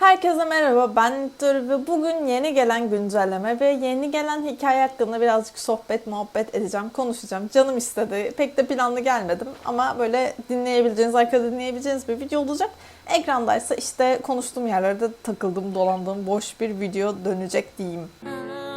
Herkese merhaba, ben Niktör ve bugün yeni gelen güncelleme ve yeni gelen hikaye hakkında birazcık sohbet, muhabbet edeceğim, konuşacağım. Canım istedi. Pek de planlı gelmedim ama böyle dinleyebileceğiniz, arkada dinleyebileceğiniz bir video olacak. Ekrandaysa işte konuştuğum yerlerde takıldım, dolandığım boş bir video dönecek diyeyim. あ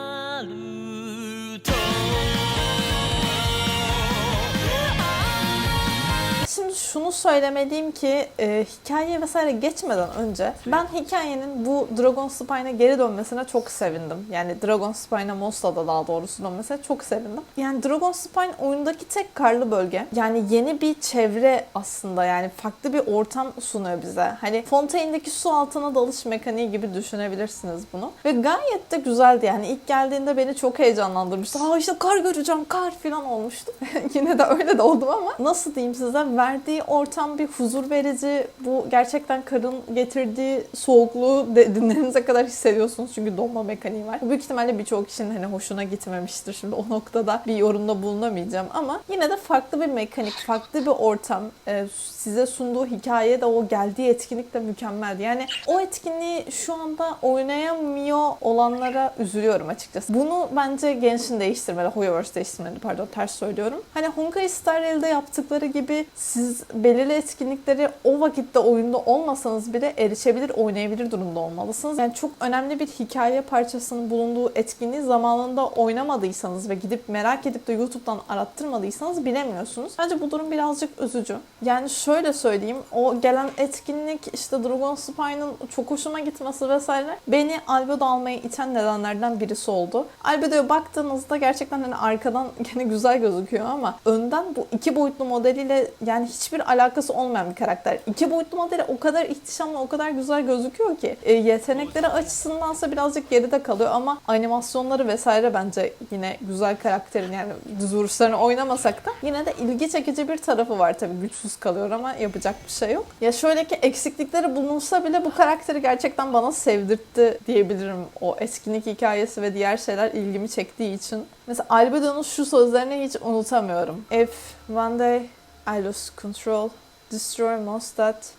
şunu söylemeliyim ki e, hikaye vesaire geçmeden önce ben hikayenin bu Dragon Spine'a geri dönmesine çok sevindim. Yani Dragon Spine'a Mosta'da daha doğrusu dönmesine çok sevindim. Yani Dragon Spine oyundaki tek karlı bölge. Yani yeni bir çevre aslında yani farklı bir ortam sunuyor bize. Hani Fontaine'deki su altına dalış mekaniği gibi düşünebilirsiniz bunu. Ve gayet de güzeldi yani ilk geldiğinde beni çok heyecanlandırmıştı. Ha işte kar göreceğim kar falan olmuştu. Yine de öyle de oldum ama nasıl diyeyim size verdiği ortam bir huzur verici. Bu gerçekten karın getirdiği soğukluğu dinlerinize kadar hissediyorsunuz çünkü donma mekaniği var. Bu büyük ihtimalle birçok kişinin hani hoşuna gitmemiştir. Şimdi o noktada bir yorumda bulunamayacağım ama yine de farklı bir mekanik, farklı bir ortam. Ee, size sunduğu hikaye de o geldiği etkinlik de mükemmeldi. Yani o etkinliği şu anda oynayamıyor olanlara üzülüyorum açıkçası. Bunu bence Genshin değiştirmeli, Hoyoverse değiştirmeli pardon ters söylüyorum. Hani Honkai Star Rail'de yaptıkları gibi siz belirli etkinlikleri o vakitte oyunda olmasanız bile erişebilir, oynayabilir durumda olmalısınız. Yani çok önemli bir hikaye parçasının bulunduğu etkinliği zamanında oynamadıysanız ve gidip merak edip de YouTube'dan arattırmadıysanız bilemiyorsunuz. Bence bu durum birazcık üzücü. Yani şöyle söyleyeyim, o gelen etkinlik işte Dragon Spine'ın çok hoşuma gitmesi vesaire beni Albedo almaya iten nedenlerden birisi oldu. Albedo'ya baktığınızda gerçekten hani arkadan gene güzel gözüküyor ama önden bu iki boyutlu modeliyle yani hiçbir alakası olmayan bir karakter. İki boyutlu modeli o kadar ihtişamlı, o kadar güzel gözüküyor ki e, yetenekleri açısındansa birazcık geride kalıyor ama animasyonları vesaire bence yine güzel karakterin yani düz vuruşlarını oynamasak da yine de ilgi çekici bir tarafı var tabii güçsüz kalıyor ama yapacak bir şey yok. Ya şöyle ki eksiklikleri bulunsa bile bu karakteri gerçekten bana sevdirtti diyebilirim. O etkinlik hikayesi ve diğer şeyler ilgimi çektiği için. Mesela Albedo'nun şu sözlerini hiç unutamıyorum. If one day I lose control, destroy Mondstadt,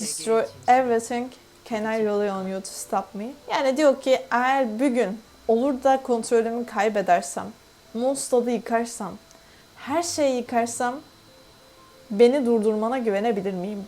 destroy everything, can I rely on you to stop me? Yani diyor ki eğer bir gün olur da kontrolümü kaybedersem, Mondstadt'ı yıkarsam, her şeyi yıkarsam beni durdurmana güvenebilir miyim?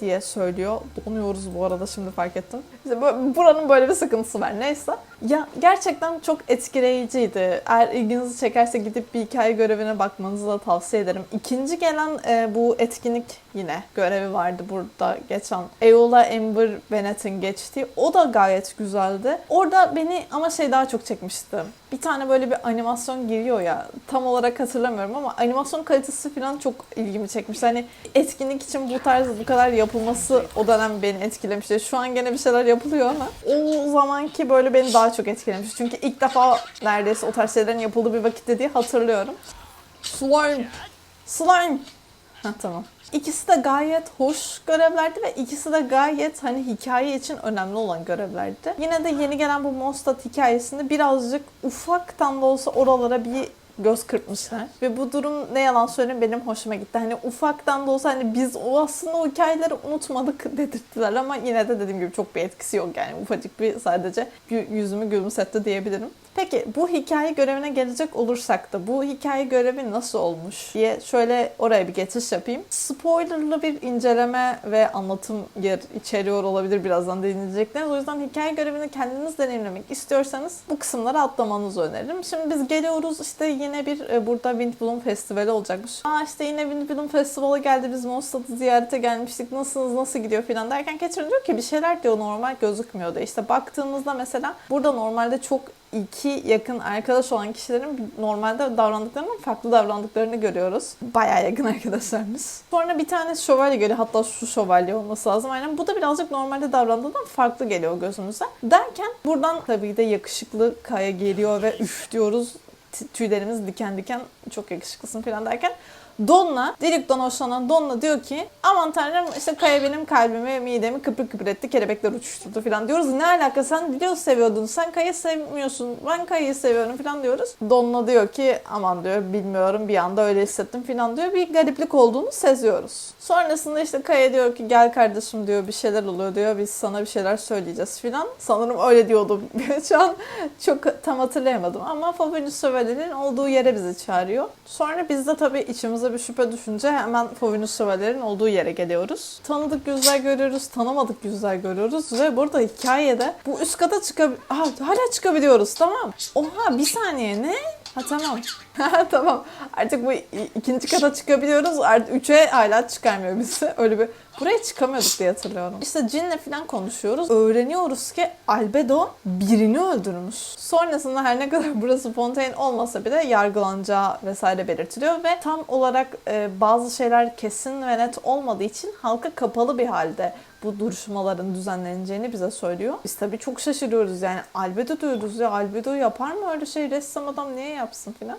diye söylüyor. Donuyoruz bu arada şimdi fark ettim. İşte bu- buranın böyle bir sıkıntısı var. Neyse. Ya gerçekten çok etkileyiciydi. Eğer ilginizi çekerse gidip bir hikaye görevine bakmanızı da tavsiye ederim. İkinci gelen e, bu etkinlik yine görevi vardı burada geçen. Eola Amber Bennett'in geçtiği. O da gayet güzeldi. Orada beni ama şey daha çok çekmişti. Bir tane böyle bir animasyon giriyor ya. Tam olarak hatırlamıyorum ama animasyon kalitesi falan çok ilgimi çekmişti. Hani etkinlik için bu tarz bu kadar yapılması o dönem beni etkilemişti. Şu an gene bir şeyler yapılıyor ama o zamanki böyle beni daha çok etkilemiş. Çünkü ilk defa neredeyse o tarz şeylerin yapıldığı bir vakitte diye hatırlıyorum. Slime. Slime. Ha tamam. İkisi de gayet hoş görevlerdi ve ikisi de gayet hani hikaye için önemli olan görevlerdi. Yine de yeni gelen bu Mondstadt hikayesinde birazcık ufaktan da olsa oralara bir göz kırpmışlar. Ve bu durum ne yalan söyleyeyim benim hoşuma gitti. Hani ufaktan da olsa hani biz o aslında o hikayeleri unutmadık dedirttiler ama yine de dediğim gibi çok bir etkisi yok yani. Ufacık bir sadece yüzümü gülümsetti diyebilirim. Peki bu hikaye görevine gelecek olursak da bu hikaye görevi nasıl olmuş diye şöyle oraya bir geçiş yapayım. Spoilerlı bir inceleme ve anlatım yer içeriyor olabilir birazdan dinleyecekleriniz. O yüzden hikaye görevini kendiniz deneyimlemek istiyorsanız bu kısımları atlamanızı öneririm. Şimdi biz geliyoruz işte yine bir e, burada Windbloom Festivali olacakmış. Aa işte yine Windbloom Festivali geldi biz Mondstadt'ı ziyarete gelmiştik nasılsınız nasıl gidiyor falan derken Catherine diyor ki bir şeyler diyor normal gözükmüyordu. İşte baktığımızda mesela burada normalde çok iki yakın arkadaş olan kişilerin normalde davrandıklarının farklı davrandıklarını görüyoruz. Bayağı yakın arkadaşlarımız. Sonra bir tane şövalye geliyor. Hatta şu şövalye olması lazım. Aynen bu da birazcık normalde davrandığından farklı geliyor gözümüze. Derken buradan tabii de yakışıklı Kaya geliyor ve üf diyoruz. Tüylerimiz diken diken çok yakışıklısın falan derken Donna, Dirik'ten hoşlanan Donna diyor ki aman tanrım işte Kaya benim kalbimi, midemi kıpır kıpır etti, kelebekler uçuşturdu falan diyoruz. Ne alaka sen Dilo seviyordun, sen Kaya'yı sevmiyorsun, ben Kaya'yı seviyorum falan diyoruz. Donna diyor ki aman diyor bilmiyorum bir anda öyle hissettim falan diyor. Bir gariplik olduğunu seziyoruz. Sonrasında işte Kaya diyor ki gel kardeşim diyor bir şeyler oluyor diyor biz sana bir şeyler söyleyeceğiz filan. Sanırım öyle diyordu. Şu an çok tam hatırlayamadım ama Favori Söveler'in olduğu yere bizi çağırıyor. Sonra biz de tabii içimize bir şüphe düşünce hemen Favori Söveler'in olduğu yere geliyoruz. Tanıdık yüzler görüyoruz, tanımadık yüzler görüyoruz ve burada hikayede bu üst kata çıkab... Aha, hala çıkabiliyoruz tamam. Oha bir saniye ne? Ha tamam. Tamam. Artık bu ikinci kata çıkabiliyoruz. Artık üçe hala çıkarmıyor bizi. Öyle bir buraya çıkamıyorduk diye hatırlıyorum. İşte cinle falan konuşuyoruz. Öğreniyoruz ki Albedo birini öldürmüş. Sonrasında her ne kadar burası Fontaine olmasa bile yargılanacağı vesaire belirtiliyor ve tam olarak e, bazı şeyler kesin ve net olmadığı için halka kapalı bir halde bu duruşmaların düzenleneceğini bize söylüyor. Biz tabii çok şaşırıyoruz yani Albedo diyoruz ya Albedo yapar mı öyle şey ressam adam niye yapsın filan.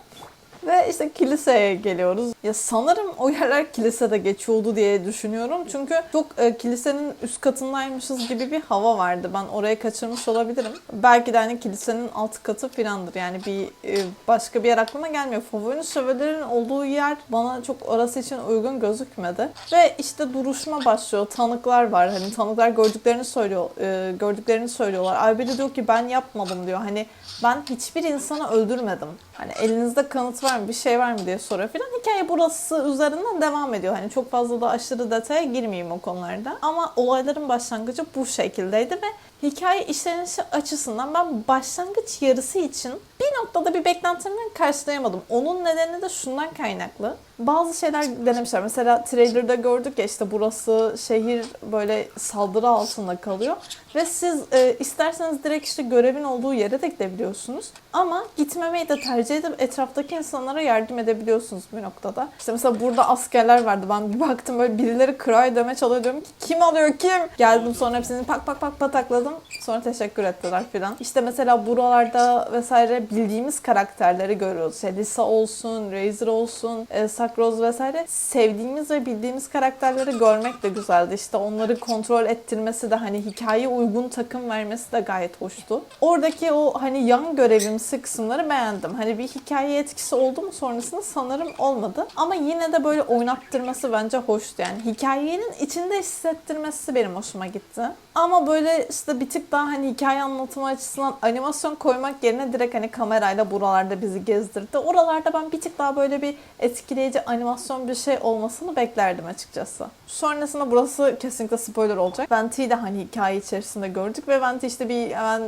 Ve işte kiliseye geliyoruz. Ya sanırım o yerler kilisede geçiyordu diye düşünüyorum. Çünkü çok e, kilisenin üst katındaymışız gibi bir hava vardı. Ben oraya kaçırmış olabilirim. Belki de hani kilisenin alt katı filandır. Yani bir e, başka bir yer aklıma gelmiyor. Favori şövalyerin olduğu yer bana çok orası için uygun gözükmedi. Ve işte duruşma başlıyor. Tanıklar var. Hani tanıklar gördüklerini söylüyor, e, gördüklerini söylüyorlar. Albedi diyor ki ben yapmadım diyor. Hani ben hiçbir insanı öldürmedim. Hani elinizde kanıt var mı, bir şey var mı diye soruyor filan. Hikaye burası üzerinden devam ediyor. Hani çok fazla da aşırı detaya girmeyeyim o konularda. Ama olayların başlangıcı bu şekildeydi ve hikaye işlenişi açısından ben başlangıç yarısı için bir noktada bir beklentimi karşılayamadım. Onun nedeni de şundan kaynaklı. Bazı şeyler denemişler. Mesela trailer'da gördük ya işte burası şehir böyle saldırı altında kalıyor. Ve siz e, isterseniz direkt işte görevin olduğu yere de gidebiliyorsunuz. Ama gitmemeyi de tercih edip etraftaki insanlara yardım edebiliyorsunuz bir noktada. İşte mesela burada askerler vardı. Ben bir baktım böyle birileri kray deme çalıyor diyorum ki kim alıyor kim? Geldim sonra hepsini pak pak pak patakladım. Sonra teşekkür ettiler filan. İşte mesela buralarda vesaire bildiğimiz karakterleri görüyoruz. İşte Lisa olsun, Razor olsun, e, Sakroz vesaire. Sevdiğimiz ve bildiğimiz karakterleri görmek de güzeldi. İşte onları kontrol ettirmesi de hani hikaye uygun takım vermesi de gayet hoştu. Oradaki o hani yan görevimsi kısımları beğendim. Hani bir hikaye etkisi oldu mu sonrasında sanırım olmadı. Ama yine de böyle oynattırması bence hoştu. Yani hikayenin içinde hissettirmesi benim hoşuma gitti. Ama böyle işte bir tık daha hani hikaye anlatımı açısından animasyon koymak yerine direkt hani kamerayla buralarda bizi gezdirdi. Oralarda ben bir tık daha böyle bir etkileyici animasyon bir şey olmasını beklerdim açıkçası. Sonrasında burası kesinlikle spoiler olacak. Venti'yi de hani hikaye içerisinde gördük ve Venti işte bir hemen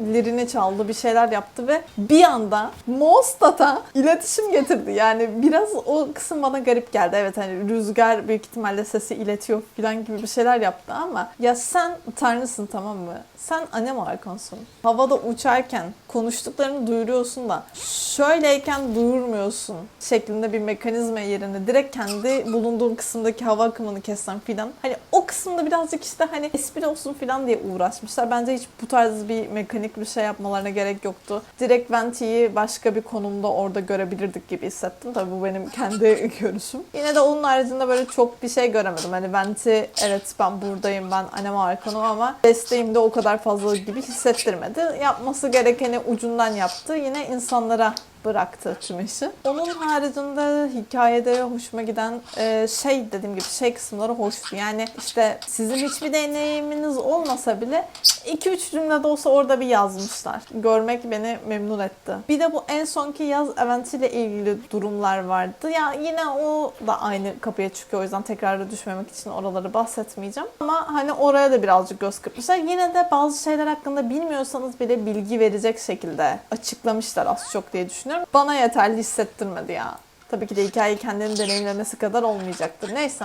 lirini çaldı, bir şeyler yaptı ve bir anda Mostad'a iletişim getirdi. Yani biraz o kısım bana garip geldi. Evet hani rüzgar büyük ihtimalle sesi iletiyor falan gibi bir şeyler yaptı ama ya sen tanrısın tamam mı? Sen annem arkonsun. Havada uçarken konuştuklarını duyuruyorsun da şöyleyken duyurmuyorsun şeklinde bir mekanizma yerine direkt kendi bulunduğun kısımdaki hava akımını kessen filan. Hani o kısımda birazcık işte hani espri olsun filan diye uğraşmışlar. Bence hiç bu tarz bir mekanik bir şey yapmalarına gerek yoktu. Direkt Venti'yi başka bir konumda orada görebilirdik gibi hissettim. Tabii bu benim kendi görüşüm. Yine de onun haricinde böyle çok bir şey göremedim. Hani Venti evet ben buradayım ben annem arkanım ama desteğim de o kadar fazla gibi hissettirmedi. Yapması gerekeni ucundan yaptı. Yine insanlara bıraktı tüm işi. Onun haricinde hikayede hoşuma giden e, şey dediğim gibi şey kısımları hoştu. Yani işte sizin hiçbir deneyiminiz olmasa bile 2-3 cümle de olsa orada bir yazmışlar. Görmek beni memnun etti. Bir de bu en sonki yaz eventiyle ilgili durumlar vardı. Ya yine o da aynı kapıya çıkıyor. O yüzden tekrara düşmemek için oraları bahsetmeyeceğim. Ama hani oraya da birazcık göz kırpmışlar. Yine de bazı şeyler hakkında bilmiyorsanız bile bilgi verecek şekilde açıklamışlar az çok diye düşünüyorum. Bana yeterli hissettirmedi ya. Tabii ki de hikayeyi kendinin deneyimlemesi kadar olmayacaktır. Neyse.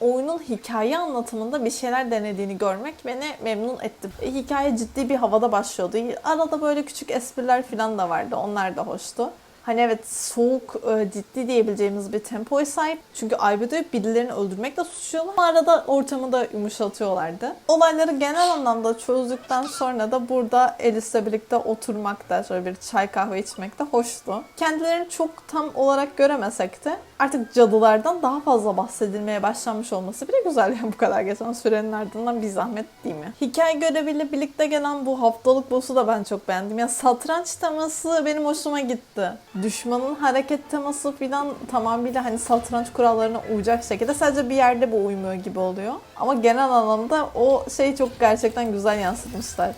Oyunun hikaye anlatımında bir şeyler denediğini görmek beni memnun etti. E, Hikaye ciddi bir havada başlıyordu. Arada böyle küçük espriler falan da vardı. Onlar da hoştu. Hani evet soğuk, e, ciddi diyebileceğimiz bir tempoya sahip. Çünkü Albedo'yu birilerini öldürmekle suçluyorlar. Arada ortamı da yumuşatıyorlardı. Olayları genel anlamda çözdükten sonra da burada Alice'le birlikte oturmak da, şöyle bir çay kahve içmek de hoştu. Kendilerini çok tam olarak göremesek de artık cadılardan daha fazla bahsedilmeye başlanmış olması bile güzel yani bu kadar geçen sürenin ardından bir zahmet değil mi? Hikaye göreviyle birlikte gelen bu haftalık boss'u da ben çok beğendim. Ya satranç teması benim hoşuma gitti. Düşmanın hareket teması filan tamamıyla hani satranç kurallarına uyacak şekilde sadece bir yerde bu uymuyor gibi oluyor. Ama genel anlamda o şeyi çok gerçekten güzel yansıtmışlar.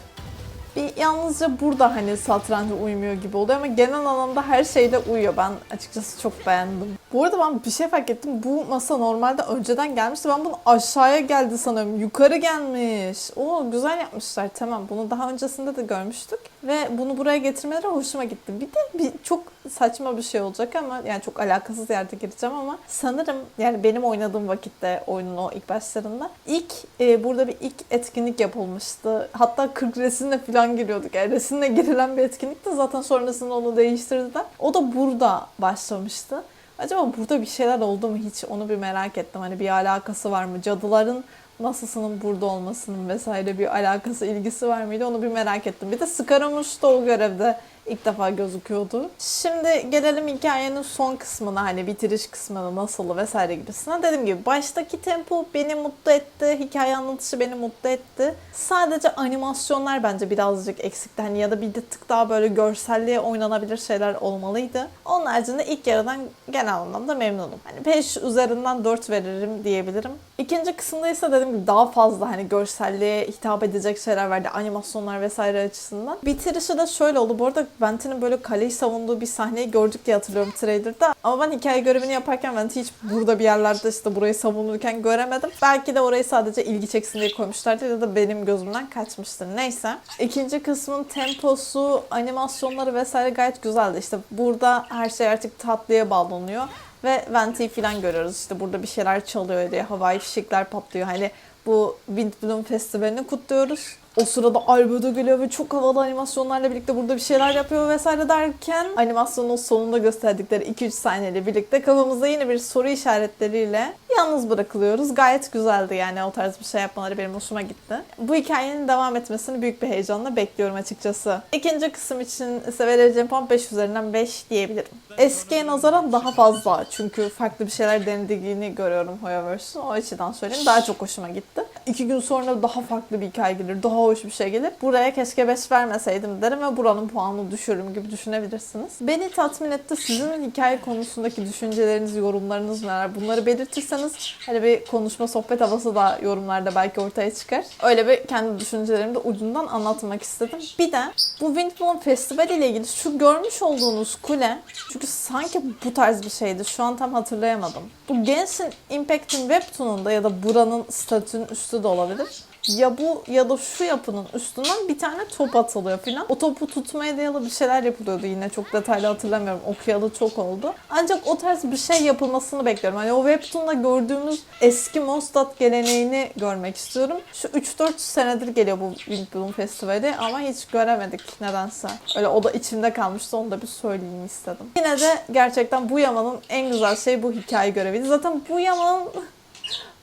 Bir yalnızca burada hani satranca uymuyor gibi oluyor ama genel anlamda her şeyle uyuyor. Ben açıkçası çok beğendim. Bu arada ben bir şey fark ettim. Bu masa normalde önceden gelmişti. Ben bunu aşağıya geldi sanıyorum. Yukarı gelmiş. Oo güzel yapmışlar. Tamam bunu daha öncesinde de görmüştük. Ve bunu buraya getirmeleri hoşuma gitti. Bir de bir çok saçma bir şey olacak ama yani çok alakasız yerde gireceğim ama sanırım yani benim oynadığım vakitte oyunun o ilk başlarında ilk e, burada bir ilk etkinlik yapılmıştı. Hatta 40 resimle falan giriyorduk. Yani resimle girilen bir etkinlikti. Zaten sonrasında onu değiştirdiler. O da burada başlamıştı. Acaba burada bir şeyler oldu mu hiç onu bir merak ettim. Hani bir alakası var mı? Cadıların masasının burada olmasının vesaire bir alakası, ilgisi var mıydı onu bir merak ettim. Bir de Scaramouche da o görevde ilk defa gözüküyordu. Şimdi gelelim hikayenin son kısmına hani bitiriş kısmına nasıl vesaire gibisine. Dediğim gibi baştaki tempo beni mutlu etti. Hikaye anlatışı beni mutlu etti. Sadece animasyonlar bence birazcık eksikti. Hani ya da bir tık daha böyle görselliğe oynanabilir şeyler olmalıydı. Onun haricinde ilk yarıdan genel anlamda memnunum. Hani 5 üzerinden 4 veririm diyebilirim. İkinci kısımda ise dediğim gibi daha fazla hani görselliğe hitap edecek şeyler verdi. Animasyonlar vesaire açısından. Bitirişi de şöyle oldu. Bu arada Venti'nin böyle kaleyi savunduğu bir sahneyi gördük diye hatırlıyorum trailer'da. Ama ben hikaye görevini yaparken Venti hiç burada bir yerlerde işte burayı savunurken göremedim. Belki de orayı sadece ilgi çeksin diye koymuşlardı ya da benim gözümden kaçmıştır. Neyse. İkinci kısmın temposu, animasyonları vesaire gayet güzeldi. İşte burada her şey artık tatlıya bağlanıyor. Ve Venti'yi falan görüyoruz. İşte burada bir şeyler çalıyor diye havai fişekler patlıyor. Hani bu Wind Bloom Festivali'ni kutluyoruz. O sırada Albedo geliyor ve çok havalı animasyonlarla birlikte burada bir şeyler yapıyor vesaire derken animasyonun sonunda gösterdikleri 2-3 sahneyle birlikte kafamızda yine bir soru işaretleriyle yalnız bırakılıyoruz. Gayet güzeldi yani o tarz bir şey yapmaları benim hoşuma gitti. Bu hikayenin devam etmesini büyük bir heyecanla bekliyorum açıkçası. İkinci kısım için ise vereceğim puan 5 üzerinden 5 diyebilirim. Eskiye nazaran daha fazla çünkü farklı bir şeyler denediğini görüyorum Hoyoverse'ün. O açıdan söyleyeyim daha çok hoşuma gitti. İki gün sonra daha farklı bir hikaye gelir, daha hoş bir şey gelir. Buraya keşke 5 vermeseydim derim ve buranın puanını düşürürüm gibi düşünebilirsiniz. Beni tatmin etti. Sizin hikaye konusundaki düşünceleriniz, yorumlarınız neler? Bunları belirtirseniz hani bir konuşma, sohbet havası da yorumlarda belki ortaya çıkar. Öyle bir kendi düşüncelerimi de ucundan anlatmak istedim. Bir de bu Windblown Festival ile ilgili şu görmüş olduğunuz kule çünkü sanki bu tarz bir şeydi. Şu an tam hatırlayamadım. Bu Genshin Impact'in webtoon'unda ya da buranın statünün üstü de olabilir ya bu ya da şu yapının üstünden bir tane top atılıyor filan. O topu tutmaya dayalı bir şeyler yapılıyordu yine çok detaylı hatırlamıyorum. Okuyalı çok oldu. Ancak o tarz bir şey yapılmasını bekliyorum. Hani o webtoon'da gördüğümüz eski Mondstadt geleneğini görmek istiyorum. Şu 3-4 senedir geliyor bu Windbloom Festivali ama hiç göremedik nedense. Öyle o da içimde kalmıştı onu da bir söyleyeyim istedim. Yine de gerçekten bu yamanın en güzel şeyi bu hikaye göreviydi. Zaten bu yamanın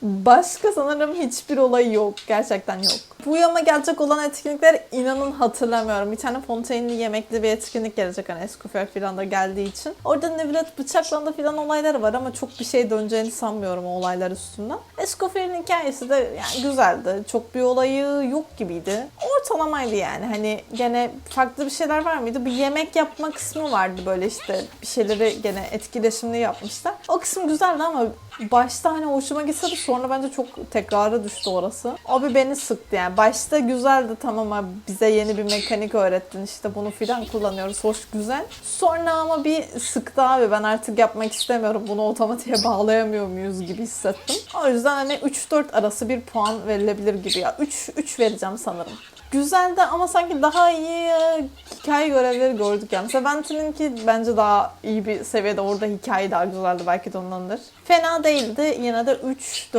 Başka sanırım hiçbir olayı yok. Gerçekten yok. Bu yama gelecek olan etkinlikler inanın hatırlamıyorum. Bir tane fontainli yemekli bir etkinlik gelecek hani Escoffier falan da geldiği için. Orada Nevret bıçaklandı falan olayları var ama çok bir şey döneceğini sanmıyorum o olaylar üstünden. Escoffier'in hikayesi de yani güzeldi. Çok bir olayı yok gibiydi. Ortalamaydı yani. Hani gene farklı bir şeyler var mıydı? Bir yemek yapma kısmı vardı böyle işte bir şeyleri gene etkileşimli yapmışlar. O kısım güzeldi ama başta hani hoşuma gitse de sonra bence çok tekrara düştü orası. Abi beni sıktı yani. Başta güzeldi tamam abi bize yeni bir mekanik öğrettin işte bunu filan kullanıyoruz hoş güzel. Sonra ama bir sıktı abi ben artık yapmak istemiyorum bunu otomatiğe bağlayamıyor muyuz gibi hissettim. O yüzden hani 3-4 arası bir puan verilebilir gibi ya. 3, 3 vereceğim sanırım. Güzeldi ama sanki daha iyi e, hikaye görevleri gördük yani. Mesela Venti'ninki bence daha iyi bir seviyede. Orada hikaye daha güzeldi belki de ondandır. Fena değildi. Yine de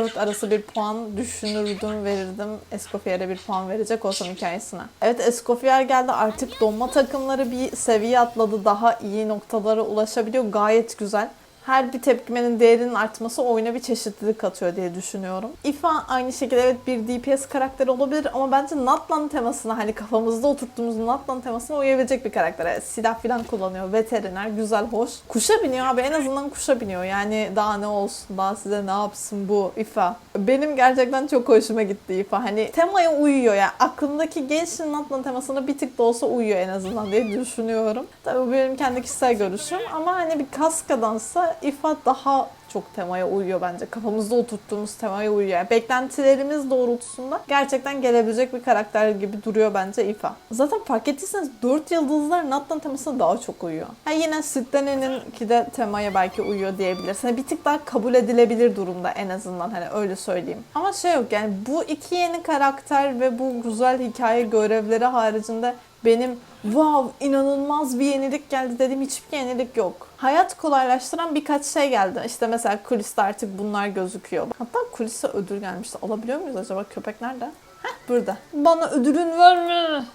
3-4 arası bir puan düşünürdüm, verirdim. Escoffier'e bir puan verecek olsam hikayesine. Evet Escoffier geldi. Artık donma takımları bir seviye atladı. Daha iyi noktalara ulaşabiliyor. Gayet güzel. Her bir tepkimenin değerinin artması oyuna bir çeşitlilik katıyor diye düşünüyorum. Ifa aynı şekilde evet bir DPS karakteri olabilir ama bence Natlan temasına hani kafamızda oturttuğumuz Natlan temasına uyabilecek bir karakter. Evet, silah falan kullanıyor, veteriner, güzel, hoş. Kuşa biniyor abi en azından kuşa biniyor. Yani daha ne olsun, daha size ne yapsın bu Ifa. Benim gerçekten çok hoşuma gitti Ifa. Hani temaya uyuyor yani aklımdaki gençliğin Natlan temasına bir tık da olsa uyuyor en azından diye düşünüyorum. Tabii bu benim kendi kişisel görüşüm ama hani bir kaskadansa İfa daha çok temaya uyuyor bence. Kafamızda oturttuğumuz temaya uyuyor. Yani beklentilerimiz doğrultusunda gerçekten gelebilecek bir karakter gibi duruyor bence İfa. Zaten fark ettiyseniz 4 yıldızlar Natlan temasına daha çok uyuyor. Ha yine Sittene'ninki de temaya belki uyuyor diyebiliriz. Hani bir tık daha kabul edilebilir durumda en azından hani öyle söyleyeyim. Ama şey yok yani bu iki yeni karakter ve bu güzel hikaye görevleri haricinde benim wow inanılmaz bir yenilik geldi dediğim hiçbir yenilik yok. Hayat kolaylaştıran birkaç şey geldi. İşte mesela kuliste artık bunlar gözüküyor. Hatta kulise ödül gelmişti. Alabiliyor muyuz acaba? Köpek nerede? Heh burada. Bana ödülün verme.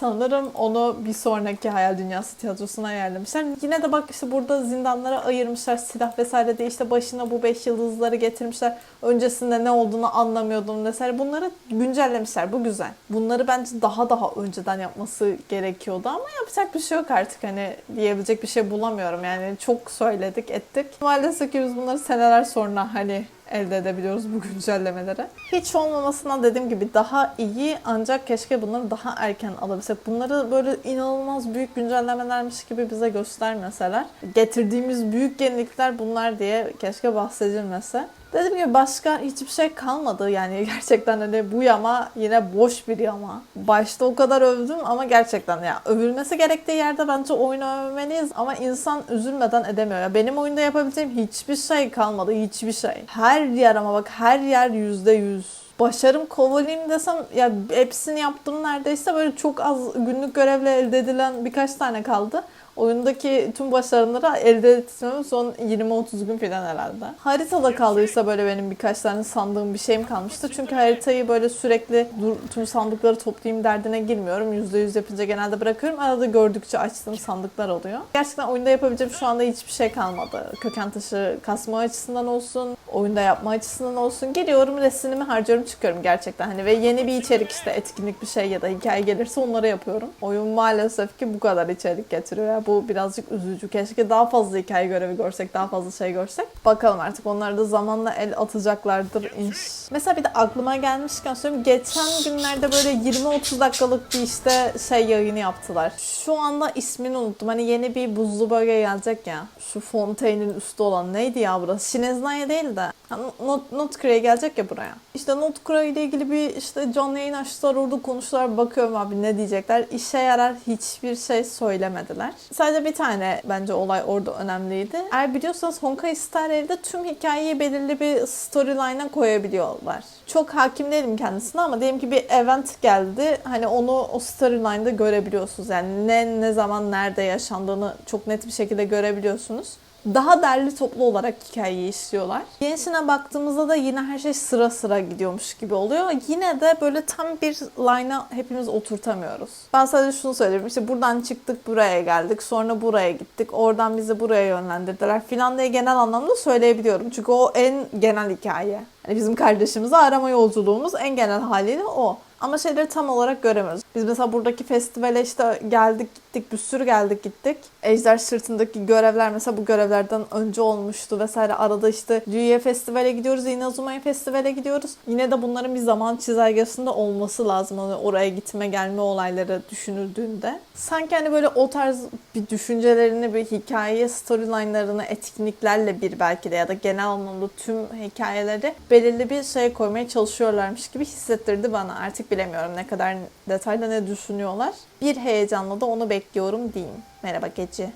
Sanırım onu bir sonraki Hayal Dünyası tiyatrosuna ayarlamışlar. Yine de bak işte burada zindanlara ayırmışlar silah vesaire diye işte başına bu beş yıldızları getirmişler. Öncesinde ne olduğunu anlamıyordum vesaire. Bunları güncellemişler. Bu güzel. Bunları bence daha daha önceden yapması gerekiyordu ama yapacak bir şey yok artık. Hani diyebilecek bir şey bulamıyorum. Yani çok söyledik ettik. Maalesef ki biz bunları seneler sonra hani elde edebiliyoruz bu güncellemeleri. Hiç olmamasına dediğim gibi daha iyi ancak keşke bunları daha erken alabilsek. Bunları böyle inanılmaz büyük güncellemelermiş gibi bize göstermeseler. Getirdiğimiz büyük yenilikler bunlar diye keşke bahsedilmese. Dediğim gibi başka hiçbir şey kalmadı yani gerçekten hani bu yama yine boş bir yama. Başta o kadar övdüm ama gerçekten ya övülmesi gerektiği yerde bence oyunu övmeliyiz ama insan üzülmeden edemiyor. Ya benim oyunda yapabileceğim hiçbir şey kalmadı hiçbir şey. Her yer ama bak her yer yüzde yüz başarım kovalayayım desem ya hepsini yaptım neredeyse böyle çok az günlük görevle elde edilen birkaç tane kaldı. Oyundaki tüm başarımları elde etmem son 20-30 gün falan herhalde. Haritada kaldıysa böyle benim birkaç tane sandığım bir şeyim kalmıştı. Çünkü haritayı böyle sürekli dur, tüm sandıkları toplayayım derdine girmiyorum. %100 yapınca genelde bırakıyorum. Arada gördükçe açtığım sandıklar oluyor. Gerçekten oyunda yapabileceğim şu anda hiçbir şey kalmadı. Köken taşı kasma açısından olsun, oyunda yapma açısından olsun. Geliyorum resimimi harcıyorum çıkıyorum gerçekten. Hani ve yeni bir içerik işte etkinlik bir şey ya da hikaye gelirse onları yapıyorum. Oyun maalesef ki bu kadar içerik getiriyor. ya. Bu birazcık üzücü. Keşke daha fazla hikaye görevi görsek, daha fazla şey görsek. Bakalım artık onlar da zamanla el atacaklardır inş. Mesela bir de aklıma gelmişken söyleyeyim. Geçen günlerde böyle 20-30 dakikalık bir işte şey yayını yaptılar. Şu anda ismini unuttum. Hani yeni bir buzlu bölge gelecek ya. Şu Fontaine'in üstü olan neydi ya burası? Şineznaya değil de. Ha, Not, Notcre'ye gelecek ya buraya. İşte Notcre ile ilgili bir işte canlı yayın açtılar orada konuştular. Bakıyorum abi ne diyecekler. İşe yarar hiçbir şey söylemediler. Sadece bir tane bence olay orada önemliydi. Eğer biliyorsanız Honkai Star Rail'de tüm hikayeyi belirli bir storyline'a koyabiliyorlar. Çok hakim değilim kendisine ama diyelim ki bir event geldi. Hani onu o storyline'da görebiliyorsunuz. Yani ne ne zaman nerede yaşandığını çok net bir şekilde görebiliyorsunuz daha derli toplu olarak hikayeyi işliyorlar. Gençine baktığımızda da yine her şey sıra sıra gidiyormuş gibi oluyor. Yine de böyle tam bir line'a hepimiz oturtamıyoruz. Ben sadece şunu söyleyeyim. İşte buradan çıktık buraya geldik. Sonra buraya gittik. Oradan bizi buraya yönlendirdiler filan diye genel anlamda söyleyebiliyorum. Çünkü o en genel hikaye. Hani bizim kardeşimizi arama yolculuğumuz en genel haliyle o. Ama şeyleri tam olarak göremiyoruz. Biz mesela buradaki festivale işte geldik gittik bir sürü geldik gittik. Ejder sırtındaki görevler mesela bu görevlerden önce olmuştu vesaire. Arada işte Rüye Festival'e gidiyoruz, Inazuma'ya Festival'e gidiyoruz. Yine de bunların bir zaman çizelgesinde olması lazım. Hani oraya gitme gelme olayları düşünüldüğünde. Sanki hani böyle o tarz bir düşüncelerini, bir hikaye storyline'larını etkinliklerle bir belki de ya da genel anlamda tüm hikayeleri belirli bir şey koymaya çalışıyorlarmış gibi hissettirdi bana. Artık bilemiyorum ne kadar detaylı ne düşünüyorlar. Bir heyecanla da onu bekliyorum diyeyim. Merhaba Geci.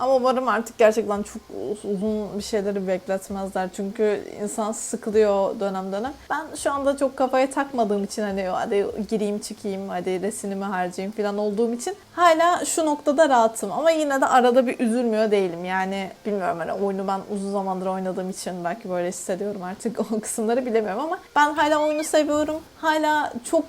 Ama umarım artık gerçekten çok uzun bir şeyleri bekletmezler. Çünkü insan sıkılıyor dönem dönem. Ben şu anda çok kafaya takmadığım için hani hadi gireyim çıkayım, hadi resimimi harcayayım falan olduğum için hala şu noktada rahatım. Ama yine de arada bir üzülmüyor değilim. Yani bilmiyorum hani oyunu ben uzun zamandır oynadığım için belki böyle hissediyorum artık o kısımları bilemiyorum ama ben hala oyunu seviyorum. Hala çok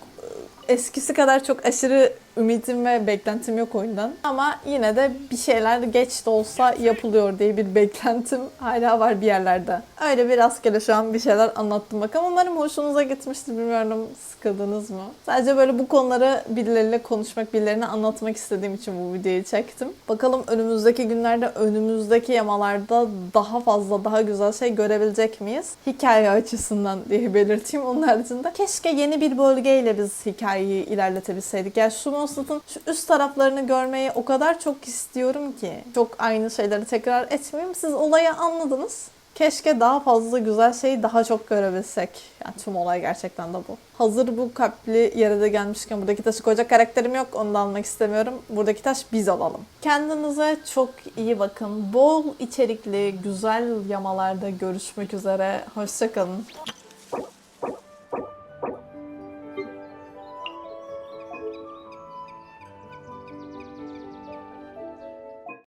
eskisi kadar çok aşırı ümidim ve beklentim yok oyundan. Ama yine de bir şeyler geç de olsa yapılıyor diye bir beklentim hala var bir yerlerde. Öyle bir rastgele şu an bir şeyler anlattım bakalım. Umarım hoşunuza gitmiştir. Bilmiyorum sıkıldınız mı? Sadece böyle bu konuları birileriyle konuşmak, birilerine anlatmak istediğim için bu videoyu çektim. Bakalım önümüzdeki günlerde, önümüzdeki yamalarda daha fazla, daha güzel şey görebilecek miyiz? Hikaye açısından diye belirteyim. Onun haricinde keşke yeni bir bölgeyle biz hikayeyi ilerletebilseydik. Yani şu Monstad'ın şu üst taraflarını görmeyi o kadar çok istiyorum ki. Çok aynı şeyleri tekrar etmeyeyim. Siz olayı anladınız. Keşke daha fazla güzel şeyi daha çok görebilsek. Yani tüm olay gerçekten de bu. Hazır bu kalpli yere de gelmişken buradaki taşı koyacak karakterim yok. Onu da almak istemiyorum. Buradaki taş biz alalım. Kendinize çok iyi bakın. Bol içerikli, güzel yamalarda görüşmek üzere. Hoşçakalın.